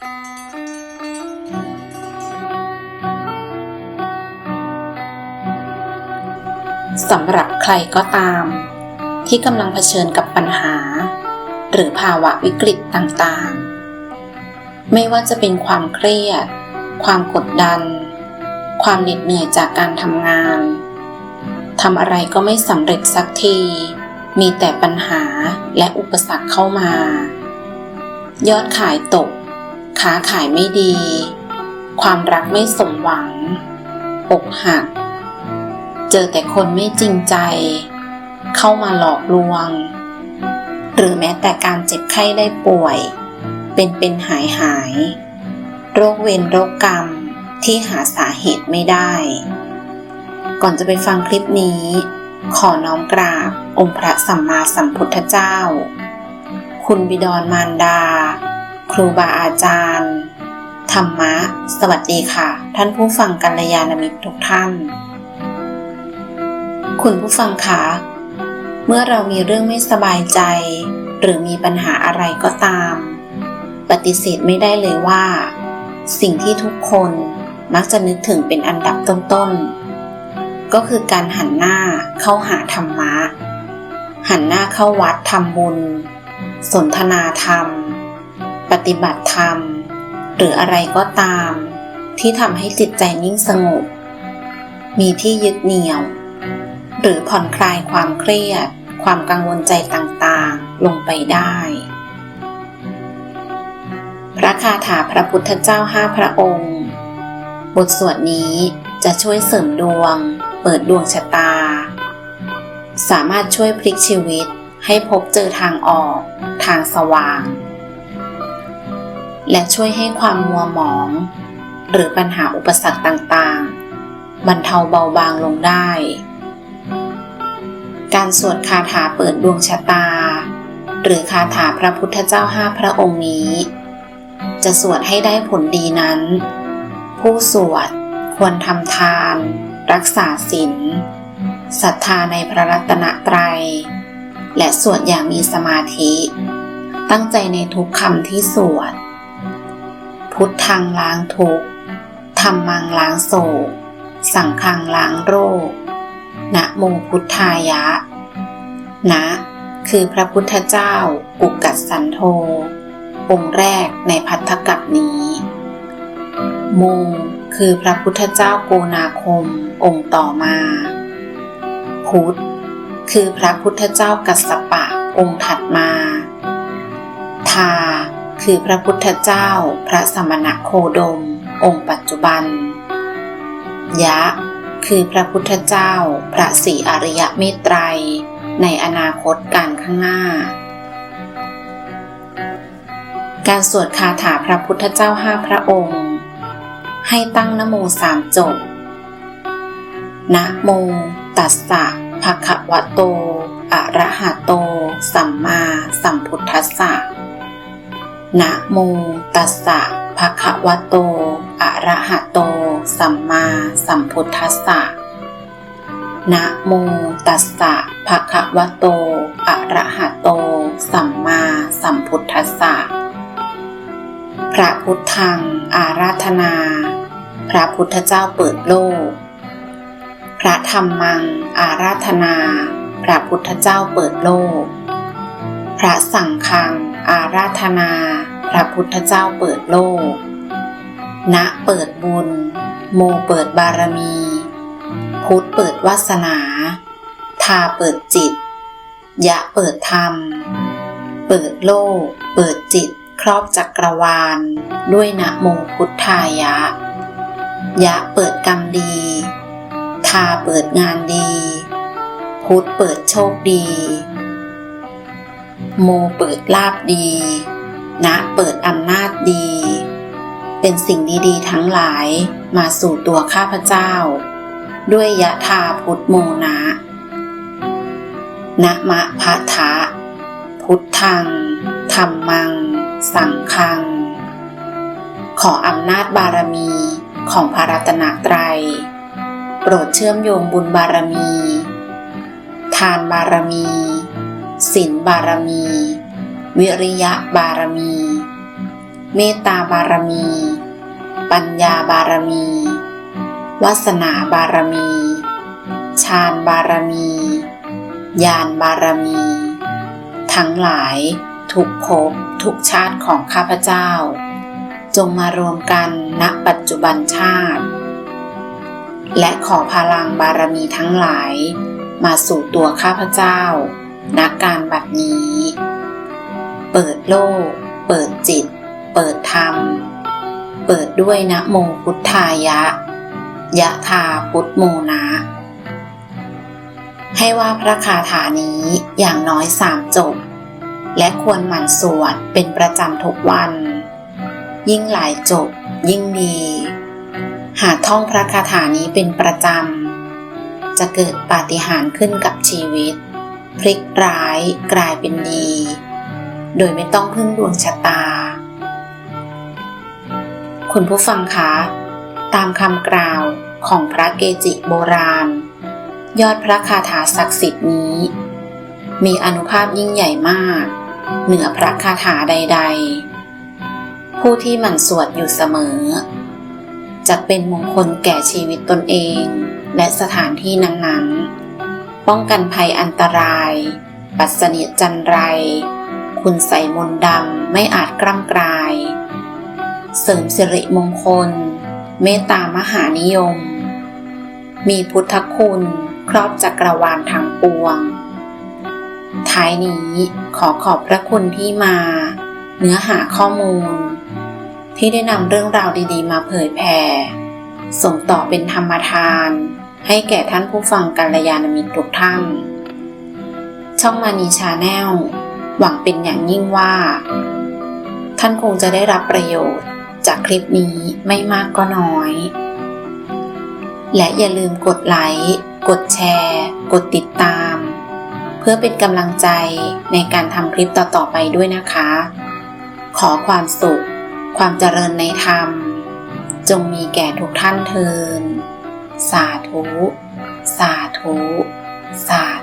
สำหรับใครก็ตาม ที่กำลังเผชิญกับปัญหา หรือภาวะวิกฤตต่างๆ ไม่ว่าจะเป็นความเครียด ความกดดัน ความเหน็ดเหนื่อยจากการทำงานทำอะไรก็ไม่สำเร็จสักที มีแต่ปัญหาและอุปสรรคเข้ามา ยอดขายตก ค้าขายไม่ดี ความรักไม่สมหวัง อกหัก เจอแต่คนไม่จริงใจ เข้ามาหลอกลวง หรือแม้แต่การเจ็บไข้ได้ป่วย เป็นเป็นหายหาย โรคเวรโรคกรรมที่หาสาเหตุไม่ได้ ก่อนจะไปฟังคลิปนี้ ขอน้อมกราบองค์พระสัมมาสัมพุทธเจ้า คุณบิดรมารดา ครูบาอาจารย์ ธรรมะ สวัสดีค่ะ ท่านผู้ฟังกัลยาณมิตรทุกท่าน คุณผู้ฟังคะ เมื่อเรามีเรื่องไม่สบายใจ หรือมีปัญหาอะไรก็ตาม ปฏิเสธไม่ได้เลยว่า สิ่งที่ทุกคนมักจะนึกถึงเป็นอันดับต้นๆ ก็คือการหันหน้าเข้าหาธรรมะ หันหน้าเข้าวัดทำบุญ สนทนาธรรม ปฏิบัติธรรม หรืออะไรก็ตาม ที่ทำให้จิตใจนิ่งสงบ มีที่ยึดเหนี่ยว หรือผ่อนคลายความเครียด ความกังวลใจต่างๆ ลงไปได้ พระคาถาพระพุทธเจ้าห้าพระองค์ บทสวดนี้จะช่วยเสริมดวง เปิดดวงชะตา สามารถช่วยพลิกชีวิตให้พบเจอทางออก ทางสว่าง และช่วยให้ความมัวหมอง หรือปัญหาอุปสรรคต่างๆ บรรเทาเบาบางลงได้ การสวดคาถาเปิดดวงชะตา หรือคาถาพระพุทธเจ้าห้าพระองค์นี้ จะสวดให้ได้ผลดีนั้น ผู้สวดควรทำทาน รักษาศีลศรัทธาในพระรัตนตรัย และสวดอย่างมีสมาธิ ตั้งใจในทุกคำที่สวด พุทธังล้างทุกข์ธรรมังล้างโศก สังฆังล้างโรค นะโมพุทธายะ นะ คือพระพุทธเจ้ากุกกัสสันโธองค์แรกในพัทธกัปนี้ โม คือพระพุทธเจ้าโกนาคมองค์ต่อมา พุทธ คือพระพุทธเจ้ากัสสปะองค์ถัดมา ทา คือพระพุทธเจ้า พระสมณะโคดม องค์ปัจจุบัน ยะ คือพระพุทธเจ้า พระศรีอริยเมตไตร ในอนาคตการข้างหน้า การสวดคาถาพระพุทธเจ้าห้าพระองค์ ให้ตั้งนโมสามจบ นะโม ตัสสะภะคะวะโต อะระหะโต สัมมาสัมพุทธัสสะ นะโมตัสสะภะคะวะโต อะระหะโต สัมมาสัมพุทธัสสะ นะโมตัสสะภะคะวะโต อะระหะโต สัมมาสัมพุทธัสสะ พระพุทธัง อาราธนา พระพุทธเจ้าเปิดโลก พระธรรมัง อาราธนา พระพุทธเจ้าเปิดโลก พระสังฆัง อาราธนา พระพุทธเจ้าเปิดโลก ณเปิดบุญ โมเปิดบารมี พุทธเปิดวาสนา ทาเปิดจิต ยะเปิดธรรม เปิดโลก เปิดจิต ครอบจักรวาล ด้วยนะโมพุทธายะ ยะเปิดกรรมดี ทาเปิดงานดี พุทธเปิดโชคดี โมเปิดลาบดี นะเปิดอำนาจดี เป็นสิ่งดีๆ ทั้งหลายมาสู่ตัวข้าพเจ้า ด้วยยะทาพุทธโมนะนะมะพะทะ พุทธังธรรมัง สังฆัง ขออำนาจบารมีของพระรัตนตรัย โปรดเชื่อมโยงบุญบารมี ทานบารมี ศีลบารมี วิริยะบารมี เมตตาบารมี ปัญญาบารมีวาสนาบารมี ฌานบารมีญาณบารมี ทั้งหลายทุกภพทุกชาติของข้าพเจ้า จงมารวมกันณปัจจุบันชาติ และขอพลังบารมีทั้งหลายมาสู่ตัวข้าพเจ้า ณการบัดนี้ เปิดโลก เปิดจิต เปิดธรรม เปิดด้วยนะโมพุทธายะ ยะธาพุทโมนะ ให้ว่าพระคาถานี้อย่างน้อยสามจบ และควรหมั่นสวดเป็นประจำทุกวัน ยิ่งหลายจบ ยิ่งดี หากท่องพระคาถานี้เป็นประจำจะเกิดปาฏิหาริย์ขึ้นกับชีวิต พลิกร้ายกลายเป็นดี โดยไม่ต้องพึ่งดวงชะตา คุณผู้ฟังคะ ตามคำกล่าวของพระเกจิโบราณ ยอดพระคาถาศักดิ์สิทธิ์นี้ มีอนุภาพยิ่งใหญ่มาก เหนือพระคาถาใด ๆ ผู้ที่หมั่นสวดอยู่เสมอจะเป็นมงคลแก่ชีวิตตนเอง และสถานที่นั้นๆ ป้องกันภัยอันตราย ปัสนิทจันไร คุณใส่มนดำไม่อาจกล้ำกลาย เสริมสิริมงคล เมตตามหานิยม มีพุทธคุณครอบจักรวาลทั้งปวง ท้ายนี้ขอขอบพระคุณที่มา เนื้อหาข้อมูล ที่ได้นำเรื่องราวดีๆ มาเผยแผ่ส่งต่อเป็นธรรมทาน ให้แก่ท่านผู้ฟังกัลยาณมิตรทุกท่าน ช่องมานีชาแนลหวังเป็นอย่างยิ่งว่า ท่านคงจะได้รับประโยชน์จากคลิปนี้ไม่มากก็น้อย และอย่าลืมกดไลค์กดแชร์ กดติดตาม เพื่อเป็นกำลังใจในการทำคลิปต่อๆไปด้วยนะคะ ขอความสุข ความเจริญในธรรม จงมีแก่ทุกท่านเทิน สาธุ สาธุ สา